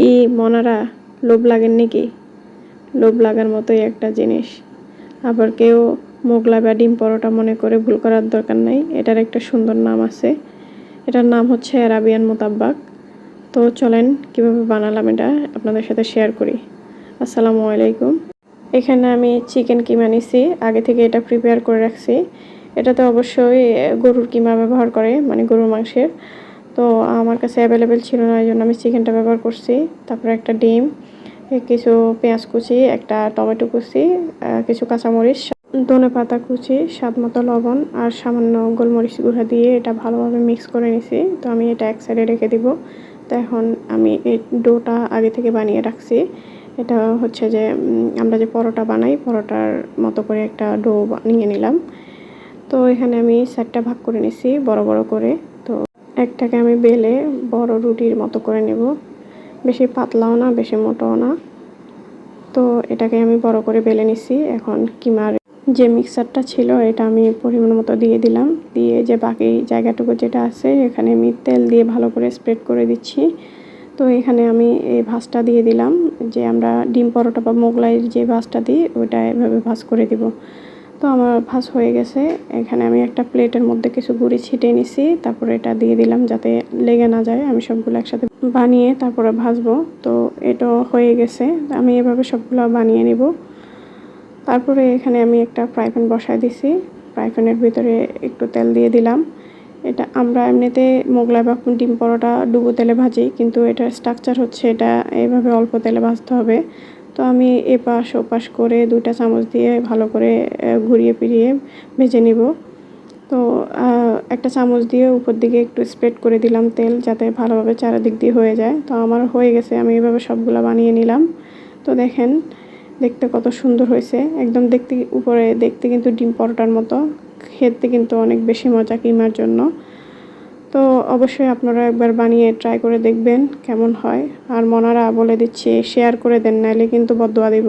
কি মনারা, লোভ লাগেন নাকি? লোভ লাগার মতোই একটা জিনিস। আবার কেউ মোগলা বা ডিম পরোটা মনে করে ভুল করার দরকার নাই। এটার একটা সুন্দর নাম আছে। এটার নাম হচ্ছে অ্যারাবিয়ান মোতাব্বাক। তো চলেন কীভাবে বানালাম এটা আপনাদের সাথে শেয়ার করি। আসসালামু আলাইকুম। এখানে আমি চিকেন কিমা নিছি। আগে থেকে এটা প্রিপেয়ার করে রাখছি। এটাতে অবশ্যই গরুর কিমা ব্যবহার করে মানে গরুর মাংসের। তো আমার কাছে অ্যাভেলেবেল ছিল না এই জন্য আমি চিকেনটা ব্যবহার করছি। তারপরে একটা ডিম কিছু পেঁয়াজ কুচি, একটা টমেটো কুচি কিছু কাঁচামরিচ, ধনে পাতা কুচি, স্বাদ মতো লবণ আর সামান্য গোলমরিচ গুঁড়া দিয়ে এটা ভালোভাবে মিক্স করে নিছি। তো আমি এটা এক সাইডে রেখে দিব। তো এখন আমি এই ডোটা আগে থেকে বানিয়ে রাখছি। এটা হচ্ছে যে আমরা যে পরোটা বানাই, পরোটার মতো করে একটা ডো বানিয়ে নিলাম। তো এখানে আমি চারটা ভাগ করে নিছি, বড় বড় করে। একটাকে আমি বেলে বড় রুটির মতো করে নেব। বেশি পাতলাও না, বেশি মোটাও না। তো এটাকে আমি বড় করে বেলে নিছি। এখন কিমার যে মিক্সারটা ছিল, এটা আমি পরিমাণ মতো দিয়ে দিলাম। দিয়ে যে বাকি জায়গাটুকু যেটা আছে, এখানে আমি তেল দিয়ে ভালো করে স্প্রেড করে দিচ্ছি। তো এখানে আমি এই ভাজটা দিয়ে দিলাম। যে আমরা ডিম পরোটা বা মোগলাইয়ের যে ভাজটা দিই, ওটা এভাবে ভাজ করে দিব। তো আমার ভাজ হয়ে গেছে। এখানে আমি একটা প্লেটের মধ্যে কিছু গুঁড়ি ছিটিয়ে নিছি, তারপরে এটা দিয়ে দিলাম যাতে লেগে না যায়। আমি সবগুলো একসাথে বানিয়ে তারপরে ভাজবো। তো এটা হয়ে গেছে। আমি এভাবে সবগুলো বানিয়ে নিব। তারপরে এখানে আমি একটা ফ্রাই প্যান বসায় দিছি। ফ্রাই প্যানের ভিতরে একটু তেল দিয়ে দিলাম। এটা আমরা এমনিতে মোগলাই বা ডিম পরোটা ডুবো তেলে ভাজি, কিন্তু এটার স্ট্রাকচার হচ্ছে এটা এইভাবে অল্প তেলে ভাজতে হবে। তো আমি এপাশ ওপাশ করে দুইটা চামচ দিয়ে ভালো করে ঘুরিয়ে ফিরিয়ে ভেজে নিব। তো একটা চামচ দিয়ে উপর দিকে একটু স্প্রেড করে দিলাম তেল যাতে ভালোভাবে চারিদিক দিয়ে হয়ে যায়। তো আমার হয়ে গেছে, আমি এভাবে সবগুলো বানিয়ে নিলাম। তো দেখেন, দেখতে কত সুন্দর হয়েছে। একদম দেখতে, উপরে দেখতে কিন্তু ডিম পরোটার মতো। খেতে কিন্তু অনেক বেশি মজা কিমার জন্য। তো অবশ্যই আপনারা একবার বানিয়ে ট্রাই করে দেখবেন কেমন হয়। আর মনারা বলে দিচ্ছি শেয়ার করে দেন, নাইলে কিন্তু বদোয়া দিব।